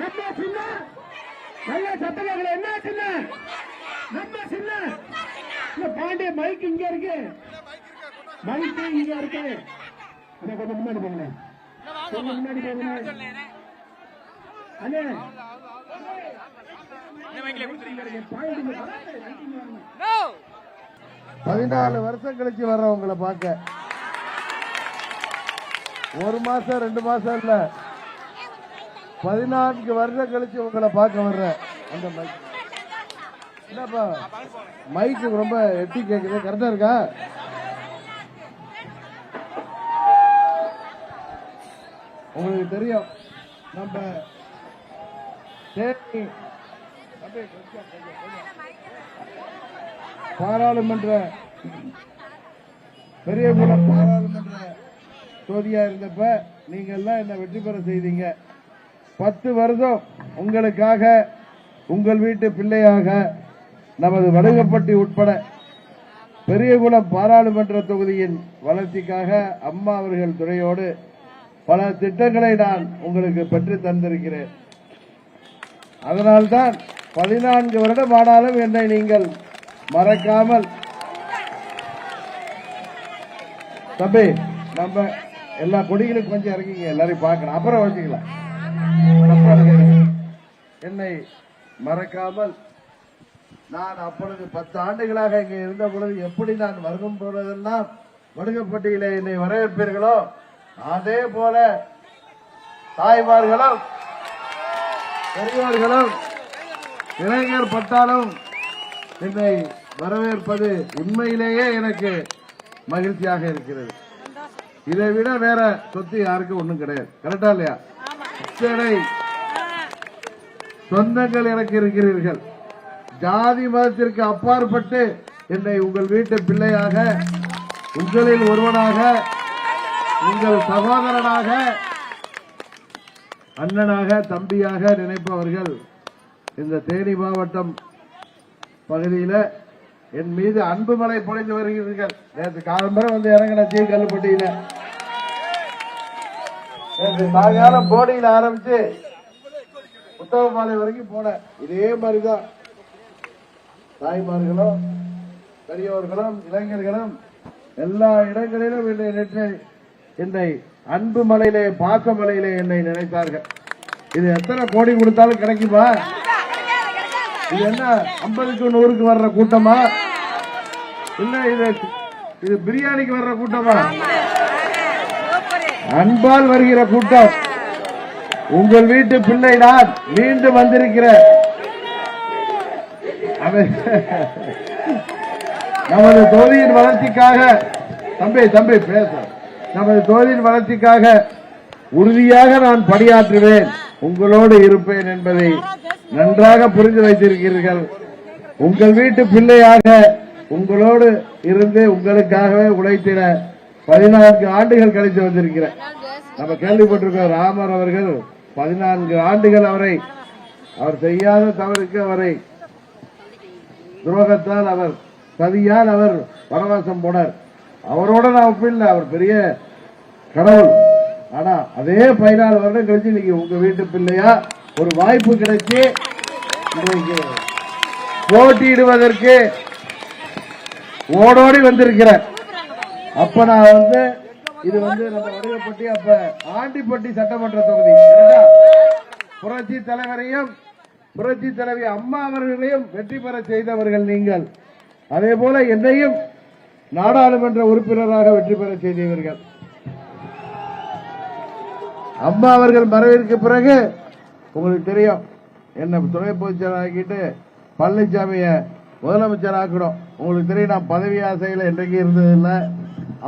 நம்ம சின்ன நல்ல சட்டங்களை என்ன சின்ன? நம்ம சின்ன. இல்ல பாண்டிய மைக் இங்க இருக்கு. மைக் இங்க இருக்கு. அத கொஞ்சம் முன்னாடி போங்க கொஞ்சம் முன்னாடி போங்க அண்ணே. பதினாலு வருஷம் கழிச்சு வர்றவங்களை பார்க்க. ஒரு மாசம் ரெண்டு மாசம் இல்லை. பதினான்கு வருடம் கழிச்சு உங்களை பார்க்க வர்றேன். அந்த மைக் என்னப்பா? மைக்கு ரொம்ப எட்டி கேட்குது கரெக்டா இருக்கா? உங்களுக்கு தெரியும். நம்ம தேனி பாராளுமன்ற பெரியகுளம் பாராளுமன்ற தொகுதியா இருந்தப்ப நீங்க எல்லாம் என்ன வெற்றி பெற செய்தீங்க? பத்து வருடம் உங்களுக்காக உங்கள் வீட்டு பிள்ளையாக நமது வடுகப்பட்டி உட்பட பெரியகுளம் பாராளுமன்ற தொகுதியின் வளர்ச்சிக்காக அம்மா அவர்கள் துறையோடு பல திட்டங்களை நான் உங்களுக்கு பெற்று தந்திருக்கிறேன். அதனால்தான் பதினான்கு வருடம் ஆனாலும் என்னை நீங்கள் மறக்காமல் தம்பி நம்ம எல்லா கொடிகளுக்கும் கொஞ்சம் இறங்கிங்க எல்லாரையும் பார்க்கணும் அப்புறம் வச்சுக்கலாம். தப்பா என்னை மறக்காமல் நான் அப்பொழுது பத்து ஆண்டுகளாக இங்கே இருந்த பொழுது எப்படி நான் வருகும் பொழுதெல்லாம் வடுகப்பட்டியிலே என்னை வரவேற்பீர்களோ அதே போல தாய்மார்களும் பெரியவர்களும் இளைஞர் பட்டாலும் என்னை வரவேற்பது உண்மையிலேயே எனக்கு மகிழ்ச்சியாக இருக்கிறது. இதை விட வேற சொத்து யாருக்கும் ஒன்றும் கிடையாது. கரெக்டா இல்லையா? இத்தனை சொந்தங்கள் எனக்கு இருக்கிறீர்கள். ஜாதி மதத்திற்கு அப்பாற்பட்டு என்னை உங்கள் வீட்டு பிள்ளையாக உங்களில் ஒருவனாக உங்கள் சகோதரனாக அண்ணனாக தம்பியாக நினைப்பவர்கள் இந்த தேனி மாவட்டம் பகுதியில என் மீது அன்பு மலை பொழிந்து வருகிறீர்கள். நேற்று காலம்பரம் வந்து இறங்கின தீ கல்லுப்பட்டியில. நேற்று சாயங்காலம் போடியில் ஆரம்பிச்சு புத்தகமாலை வரைக்கும் போனேன். இதே மாதிரிதான். தாய்மார்களும் பெரியவர்களும் இளைஞர்களும் எல்லா இடங்களிலும் என்னை நேற்று என்னை அன்பு மலையிலே பாச மலையிலே என்னை நினைத்தார்கள். இது எத்தனை கோடி கொடுத்தாலும் கிடைக்குமா? இது என்ன ஐம்பதுக்கு நூறுக்கு வர்ற கூட்டமா? இல்ல இது இது பிரியாணிக்கு வர்ற கூட்டமா? அன்பால் வருகிற கூட்டம். உங்கள் வீட்டு பிள்ளை நான் மீண்டும் வந்திருக்கிறேன் நமது தொகுதியின் வளர்ச்சிக்காக தம்பி தம்பி பேச. நமது தொகுதியின் வளர்ச்சிக்காக உறுதியாக நான் பணியாற்றுவேன். உங்களோடு இருப்பேன் என்பதை நன்றாக புரிந்து வைத்திருக்கிறீர்கள். உங்கள் வீட்டு பிள்ளையாக உங்களோடு இருந்து உங்களுக்காகவே உழைத்திட பதினான்கு ஆண்டுகள் கழித்து வந்திருக்கிறேன். நம்ம கேள்விப்பட்டிருக்கோம் ராமர் அவர்கள் பதினான்கு ஆண்டுகள் அவரை அவர் செய்யாத தவறுக்கு அவரை துரோகத்தால் அவர் சதியால் அவர் வனவாசம் போனார். அவரோட நான் ஒப்பில்லை அவர் பெரிய கடவுள். ஆனா அதே பதினாலு வருடம் கழிச்சு இன்னைக்கு உங்க வீட்டு பிள்ளையா ஒரு வாய்ப்பு கிடைச்சு போட்டியிடுவதற்கு ஓடோடி வந்திருக்கிறேன் அப்ப நான் வந்து இது வந்து நம்ம வடுகப்பட்டி அப்ப ஆண்டிப்பட்டி சட்டமன்ற தொகுதி. புரட்சி தலைவரையும் புரட்சி தலைவி அம்மா அவர்களையும் வெற்றி பெற செய்தவர்கள் நீங்கள். அதே போல என்னையும் நாடாளுமன்ற உறுப்பினராக வெற்றி பெற செய்தவர்கள் அம்மா அவர்கள் மறைவிற்கு பிறகு உங்களுக்கு தெரியும் என்ன துணை பொதுச்செயலாக்கிட்டு ஆக்கிட்டு பழனிசாமிய முதலமைச்சர் ஆக்கணும். உங்களுக்கு தெரியும் நான் பதவி ஆசையில் என்றைக்கு இருந்தது இல்லை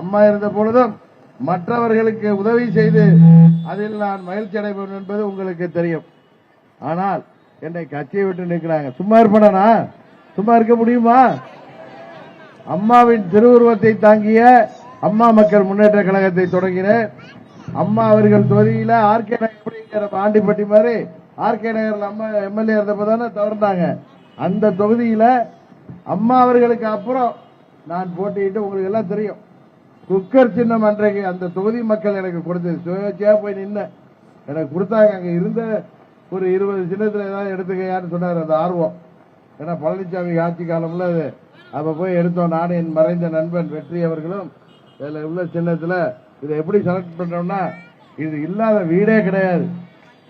அம்மா இருந்த பொழுதும் மற்றவர்களுக்கு உதவி செய்து அதில் நான் மகிழ்ச்சி அடைவேன் என்பது உங்களுக்கு தெரியும். ஆனால் என்னை கட்சியை விட்டு நிற்கிறாங்க சும்மா இருப்பேனா? சும்மா இருக்க முடியுமா? அம்மாவின் திருவுருவத்தை தாங்கிய அம்மா மக்கள் முன்னேற்ற கழகத்தை தொடங்கினேன். அம்மா அவர்கள் தொகுதியில ஆர்கே நகர் ஆண்டிப்பட்டி மாதிரி ஆர்கே நகர்ல அம்மா எம்எல்ஏ இருந்தப்பதான தானே அந்த தொகுதியில அம்மா அவர்களுக்கு அப்புறம் நான் போட்டிட்டு உங்களுக்கு எல்லாம் தெரியும். குக்கர் சின்னம் அன்றைக்கு அந்த தொகுதி மக்கள் எனக்கு கொடுத்தது. சுயேட்சையா போய் நின்ன. எனக்கு கொடுத்தாங்க. அங்க இருந்த ஒரு இருபது சின்னத்துல ஏதாவது எடுத்துக்கையான்னு சொன்னார் அந்த ஆர்வம். ஏன்னா பழனிசாமி ஆட்சி காலம்ல அது. அப்ப போய் எடுத்தோம். நானும் என் மறைந்த நண்பன் வெற்றி அவர்களும். இதுல உள்ள சின்னத்துல இதை எப்படி செலக்ட் பண்றோம்னா இது இல்லாத வீடே கிடையாது.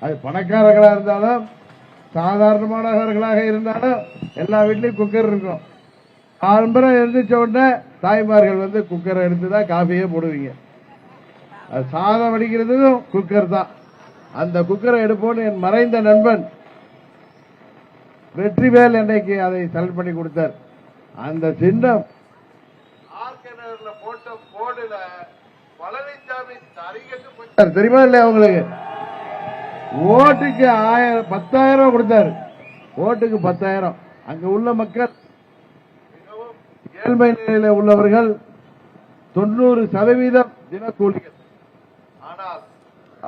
அது பணக்காரர்களா இருந்தாலும் சாதாரணமானவர்களாக இருந்தாலும் எல்லா வீட்லயும் குக்கர் இருக்கும். ஆரம்பரம் எழுந்திரிச்ச உடனே தாய்மார்கள் வந்து குக்கரை எடுத்து தான் காஃபியே போடுவீங்க. அது சாதம் வடிக்கிறதும் குக்கர் தான். அந்த குக்கரை எடுப்போன்னு என் மறைந்த நண்பன் வெற்றிவேல் என்னைக்கு அதை செலக்ட் பண்ணி கொடுத்தார். அந்த சின்னம் போட்ட போர்டுல பழனிசாமி. தெரியுமா இல்லையா உங்களுக்கு? ஓட்டுக்கு ஆயிரம் பத்தாயிரம் கொடுத்தாரு. ஓட்டுக்கு பத்தாயிரம். அங்க உள்ள மக்கள் ஏழ்மை நிலையில உள்ளவர்கள் தொண்ணூறு சதவீதம் தினக்கூலிகள். ஆனால்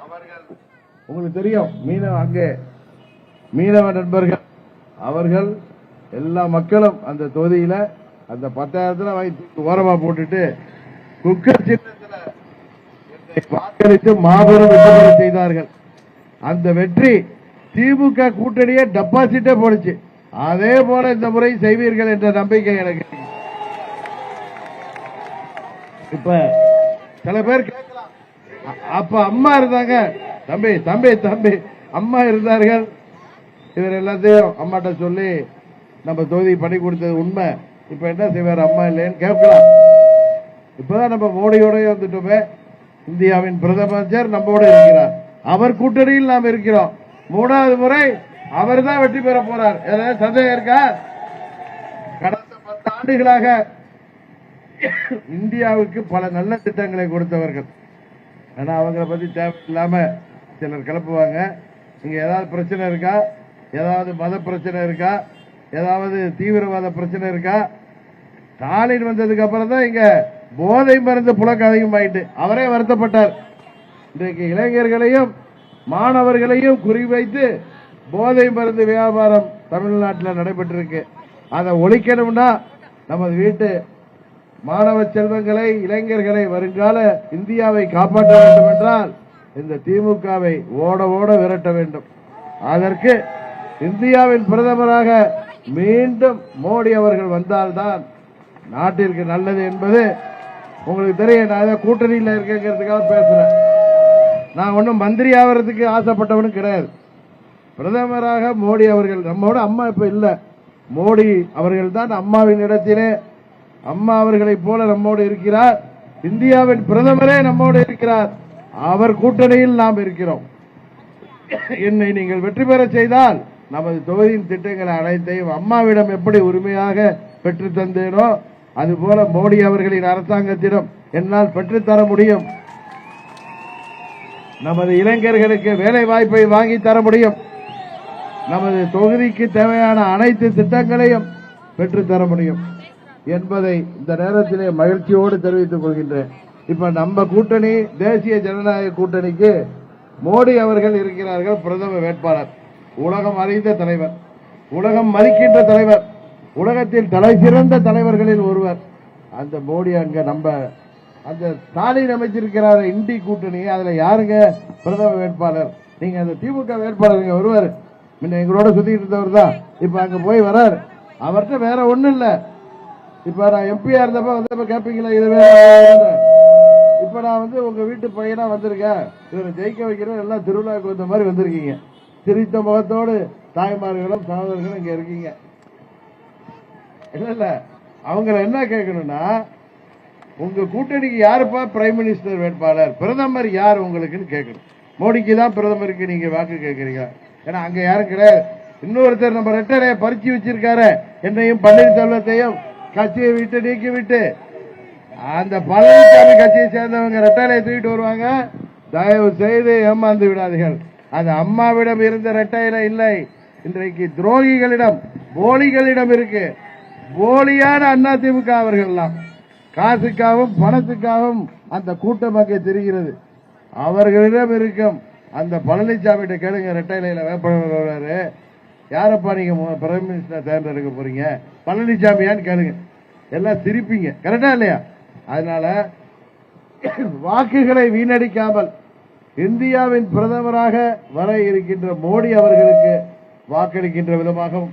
அவர்கள் உங்களுக்கு தெரியும் மீனவ அங்கே மீனவ நண்பர்கள் அவர்கள் எல்லா மக்களும் அந்த தொகுதியில அந்த பத்தாயிரத்துல வாங்கி ஓரமா போட்டுட்டு குக்கர் சின்னத்துல வாக்களித்து மாபெரும் வெற்றி செய்தார்கள். அந்த வெற்றி திமுக கூட்டணியே டெபாசிட்டே போடுச்சு. அதே போல இந்த முறை செய்வீர்கள் என்ற நம்பிக்கை எனக்கு. இப்ப சில பேர் அப்ப அம்மா இருந்தாங்க. தம்பி தம்பி தம்பி அம்மா இருந்தார்கள். இவர் எல்லாத்தையும் அம்மாட்ட சொல்லி நம்ம தொகுதி பண்ணி கொடுத்தது உண்மை. இப்ப என்ன செய்வார் அம்மா இல்லைன்னு கேட்கலாம். இப்பதான் நம்ம மோடியோட வந்துட்டோமே. இந்தியாவின் பிரதமர் நம்மோட இருக்கிறார். அவர் கூட்டணியில் நாம் இருக்கிறோம். மூணாவது முறை அவர் தான் வெற்றி பெற போறார். ஏதாவது சந்தேகம் இருக்கா? கடந்த பத்து ஆண்டுகளாக இந்தியாவுக்கு பல நல்ல திட்டங்களை கொடுத்தவர்கள். ஆனா அவங்கள பத்தி தேவையில்லாம சிலர் கிளப்புவாங்க. இங்க ஏதாவது பிரச்சனை இருக்கா? ஏதாவது மத பிரச்சனை இருக்கா? ஏதாவது தீவிரவாத பிரச்சனை இருக்கா? ஸ்டாலின் வந்ததுக்கு அப்புறம் தான் இங்க போதை மருந்து புழக்கம் அதிகமாயிட்டு. அவரே வருத்தப்பட்டார். இன்றைக்கு இளைஞர்களையும் மாணவர்களையும் குறிவைத்து போதை மருந்து வியாபாரம் தமிழ்நாட்டில் நடைபெற்றிருக்கு. அதை ஒழிக்கணும்னா நமது வீட்டு மாணவ செல்வங்களை இளைஞர்களை வருங்கால இந்தியாவை காப்பாற்ற வேண்டும் என்றால் இந்த திமுகவை ஓட ஓட விரட்ட வேண்டும். அதற்கு இந்தியாவின் பிரதமராக மீண்டும் மோடி அவர்கள் வந்தால்தான் நாட்டிற்கு நல்லது என்பது உங்களுக்கு தெரியும். நான் ஏதோ கூட்டணியில் இருக்கேங்கிறதுக்காக பேசுறேன். நான் ஒன்றும் மந்திரி ஆகிறதுக்கு ஆசைப்பட்டவனும் கிடையாது. பிரதமராக மோடி அவர்கள் நம்மோட அம்மா இப்ப இல்லை. மோடி அவர்கள் தான் அம்மாவின் இடத்திலே அம்மா அவர்களை போல நம்மோடு இருக்கிறார். இந்தியாவின் பிரதமரே நம்மோடு இருக்கிறார். அவர் கூட்டணியில் நாம் இருக்கிறோம். என்னை நீங்கள் வெற்றி பெற செய்தால் நமது தொகுதியின் திட்டங்கள் அனைத்தையும் அம்மாவிடம் எப்படி உரிமையாக பெற்று தந்தேனோ அதுபோல மோடி அவர்களின் அரசாங்கத்திடம் என்னால் பெற்றுத்தர முடியும். நமது இளைஞர்களுக்கு வேலை வாய்ப்பை வாங்கி தர முடியும். நமது தொகுதிக்கு தேவையான அனைத்து திட்டங்களையும் பெற்றுத்தர முடியும். என்பதை இந்த நேரத்திலே மகிழ்ச்சியோடு தெரிவித்துக் கொள்கின்றேன். இப்ப நம்ம கூட்டணி தேசிய ஜனநாயக கூட்டணிக்கு மோடி அவர்கள் இருக்கிறார்கள் பிரதம வேட்பாளர். உலகம் அறிந்த தலைவர் உலகம் மறிக்கின்ற தலைவர் உலகத்தில் தலை சிறந்த தலைவர்களில் ஒருவர். அந்த மோடி அங்க நம்ம அந்த ஸ்டாலின் அமைச்சிருக்கிறார் இண்டி கூட்டணி அதுல யாருங்க? பிரதம வேட்பாளர். நீங்க அந்த திமுக வேட்பாளர் இங்க வருவார் முன்ன எங்களோட சுத்திட்டு இருந்தவர் தான் இப்ப அங்க போய் வர்றார் அவர்கிட்ட வேற ஒண்ணும் இல்லை. இப்ப நான் எம்பியா இருந்தப்ப வந்து கேட்பீங்களா இது வேணும் இப்ப நான் வந்து உங்க வீட்டு பையனா வந்திருக்கேன். இவரை ஜெயிக்க வைக்கிறேன் எல்லாம் திருவிழாவுக்கு வந்த மாதிரி வந்திருக்கீங்க. சிரித்த முகத்தோடு தாய்மார்களும் சகோதரர்களும் இங்க இருக்கீங்க. இல்ல இல்ல. அவங்கள என்ன கேட்கணும்னா உங்க கூட்டணிக்கு யாருப்பா பிரைம் மினிஸ்டர் வேட்பாளர்? பிரதமர் யார் உங்களுக்குன்னு கேட்கணும். மோடிக்கு தான் பிரதமருக்கு நீங்க வாக்கு கேட்கறீங்க. ஏன்னா அங்க யாரும் கிடையாது. இன்னொருத்தர் நம்ம ரெட்டரை பறிச்சு வச்சிருக்காரு. என்னையும் பன்னீர்செல்வத்தையும் கட்சியை விட்டு நீக்கி விட்டு அந்த பழனிசாமி கட்சியை சேர்ந்தவங்க ரெட்டலையை தூக்கிட்டு வருவாங்க. தயவு செய்து ஏமாந்து விடாதீர்கள். அது அம்மாவிடம் இருந்த ரெட்டையில இல்லை. இன்றைக்கு துரோகிகளிடம் போலிகளிடம் இருக்கு. போலியான அண்ணா திமுக அவர்கள்லாம். காசுக்காகவும் பணத்துக்காகவும் அந்த கூட்டம் அங்கே தெரிகிறது. அவர்களிடம் இருக்கும் அந்த பழனிசாமிகிட்ட கேளுங்க ரெட்டையில வேட்பாளர் யாரப்பா நீங்க மு- பிரைம் மினிஸ்டர் தேர்ந்தெடுக்க போறீங்க? பழனிசாமியான்னு கேளுங்க. எல்லாம் சிரிப்பீங்க. கரெக்டா இல்லையா? அதனால வாக்குகளை வீணடிக்காமல் இந்தியாவின் பிரதமராக வர இருக்கின்ற மோடி அவர்களுக்கு வாக்களிக்கின்ற விதமாகவும்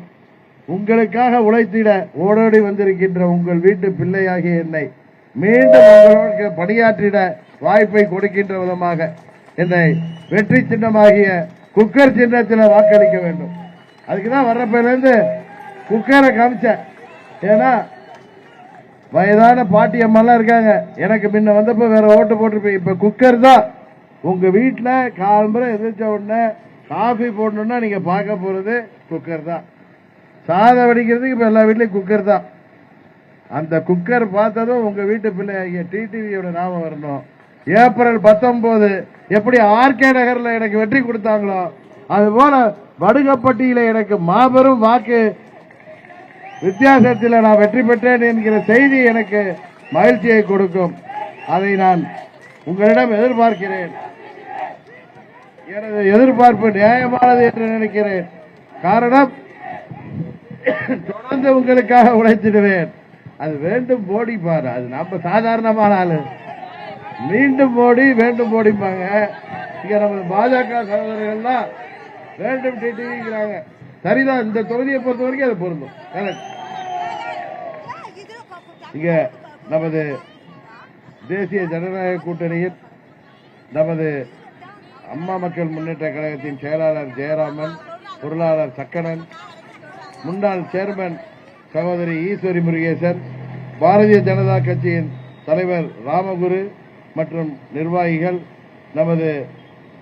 உங்களுக்காக உழைத்திட ஓடோடி வந்திருக்கின்ற உங்கள் வீட்டு பிள்ளையாகிய என்னை மீண்டும் உங்களுக்கு பணியாற்றிட வாய்ப்பை கொடுக்கின்ற விதமாக என்னை வெற்றி சின்னமாகிய குக்கர் சின்னத்தில் வாக்களிக்க வேண்டும். அதுக்கு தான் வர்றப்பிலிருந்து குக்கரை காமிச்சேன். ஏன்னா வயதான பாட்டி அம்மாலாம் இருக்காங்க. எனக்கு முன்ன வந்தப்ப வேற ஓட்டு போட்டிருப்பேன். இப்ப குக்கர் தான். உங்க வீட்டில் காலம்பரம் எதிர்த்த உடனே காஃபி போடணும்னா நீங்க பார்க்க போறது குக்கர் தான். சாதம் வடிக்கிறதுக்கு இப்ப எல்லா வீட்லேயும் குக்கர் தான். அந்த குக்கர் பார்த்ததும் உங்க வீட்டு பிள்ளை டிடிவியோட நாமம் வரணும். ஏப்ரல் பத்தொன்பது எப்படி ஆர்கே நகர்ல எனக்கு வெற்றி கொடுத்தாங்களோ அதுபோல வடுகப்பட்டியில எனக்கு மாபெரும் வாக்கு வித்தியாசத்தில் நான் வெற்றி பெற்றேன் என்கிற செய்தி எனக்கு மகிழ்ச்சியை கொடுக்கும். அதை நான் உங்களிடம் எதிர்பார்க்கிறேன். எனது எதிர்பார்ப்பு நியாயமானது என்று நினைக்கிறேன். காரணம் தொடர்ந்து உங்களுக்காக உழைத்திடுவேன். அது வேண்டும் மோடி பாரு. அது நம்ம சாதாரணமான ஆளு. மீண்டும் மோடி வேண்டும் மோடிப்பாங்க இங்க நமது பாஜக சகோதரர்கள்லாம் வேண்டும் டிடிவிங்கிறாங்க சரிதான் இந்த தொகுதியை பொறுத்த வரைக்கும் அது பொருந்தும். இங்க நமது தேசிய ஜனநாயக கூட்டணியில் நமது அம்மா மக்கள் முன்னேற்ற கழகத்தின் செயலாளர் ஜெயராமன் பொருளாளர் சக்கரன் முன்னாள் சேர்மன் சகோதரி ஈஸ்வரி முருகேசன் பாரதிய ஜனதா கட்சியின் தலைவர் ராமகுரு மற்றும் நிர்வாகிகள் நமது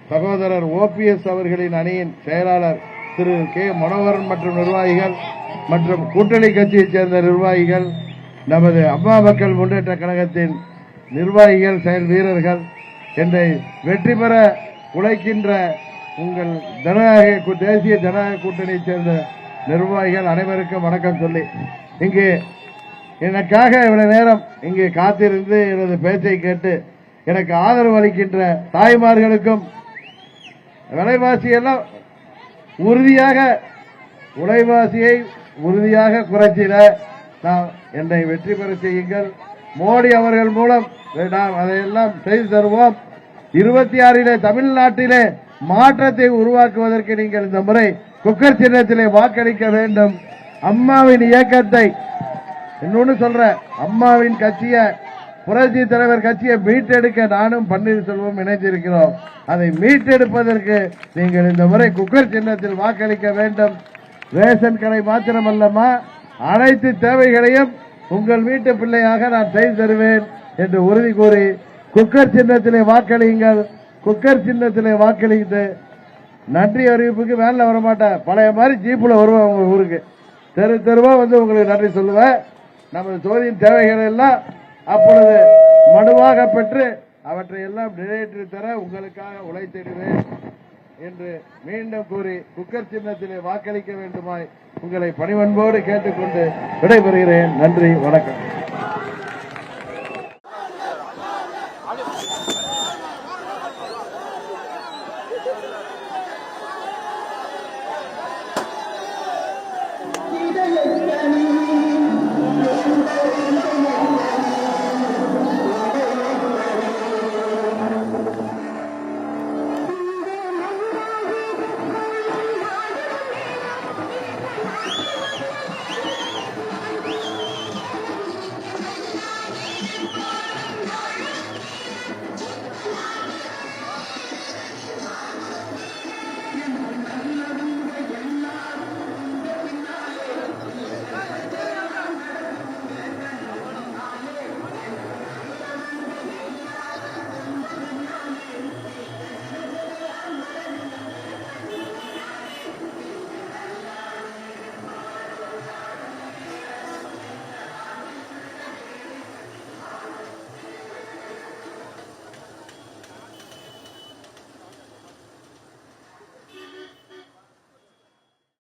சகோதரர் ஓபிஎஸ் அவர்களின் அணியின் செயலாளர் திரு கே. மனோகரன் மற்றும் நிர்வாகிகள் மற்றும் கூட்டணி கட்சியைச் சேர்ந்த நிர்வாகிகள் நமது அம்மா மக்கள் முன்னேற்ற கழகத்தின் நிர்வாகிகள் செயல் வீரர்கள் என்னை வெற்றி பெற உழைக்கின்ற உங்கள் ஜனநாயக தேசிய ஜனநாயக கூட்டணியைச் சேர்ந்த நிர்வாகிகள் அனைவருக்கும் வணக்கம் சொல்லி இங்கு எனக்காக இவ்வளவு நேரம் இங்கு காத்திருந்து எனது பேச்சை கேட்டு எனக்கு ஆதரவு அளிக்கின்ற தாய்மார்களுக்கும் விலைவாசி எல்லாம் உறுதியாக உலைவாசியை உறுதியாக குறைச்சிட நாம் என்னை வெற்றி பெற செய்யுங்கள். மோடி அவர்கள் மூலம் நாம் அதையெல்லாம் செய்து தருவோம். இருபத்தி ஆறிலே தமிழ்நாட்டிலே மாற்றத்தை உருவாக்குவதற்கு நீங்கள் இந்த முறை குக்கர் சின்னத்திலே வாக்களிக்க வேண்டும். அம்மாவின் இயக்கத்தை இன்னொன்னு சொல்ற அம்மாவின் கட்சியை புரட்சி தலைவர் கட்சியை மீட்டெடுக்க நானும் பன்னீர்செல்வம் இணைந்திருக்கிறோம். அதை மீட்டெடுப்பதற்கு நீங்கள் இந்த முறை குக்கர் சின்னத்தில் வாக்களிக்க வேண்டும். ரேஷன் கடை மாத்திரமல்லமா அனைத்து தேவைகளையும் உங்கள் வீட்டு பிள்ளையாக நான் செய்து தருவேன் என்று உறுதி கூறி குக்கர் சின்னத்திலே வாக்களியுங்கள். குக்கர் சின்னத்திலே வாக்களித்து நன்றி அறிவிப்புக்கு வேனில் வர மாட்டேன் பழைய மாதிரி ஜீப்பில் வருவேன் உங்க ஊருக்கு. தெரு தெருவா வந்து உங்களுக்கு நன்றி சொல்லுவேன். நமது தொகுதியின் தேவைகள் எல்லாம் அப்பொழுது மனுவாக பெற்று அவற்றை எல்லாம் நிறைவேற்றி தர உங்களுக்காக உழைத்திடுவேன் என்று மீண்டும் கூறி குக்கர் சின்னத்திலே வாக்களிக்க வேண்டுமாய் உங்களை பணிவன்போடு கேட்டுக்கொண்டு விடைபெறுகிறேன். நன்றி வணக்கம்.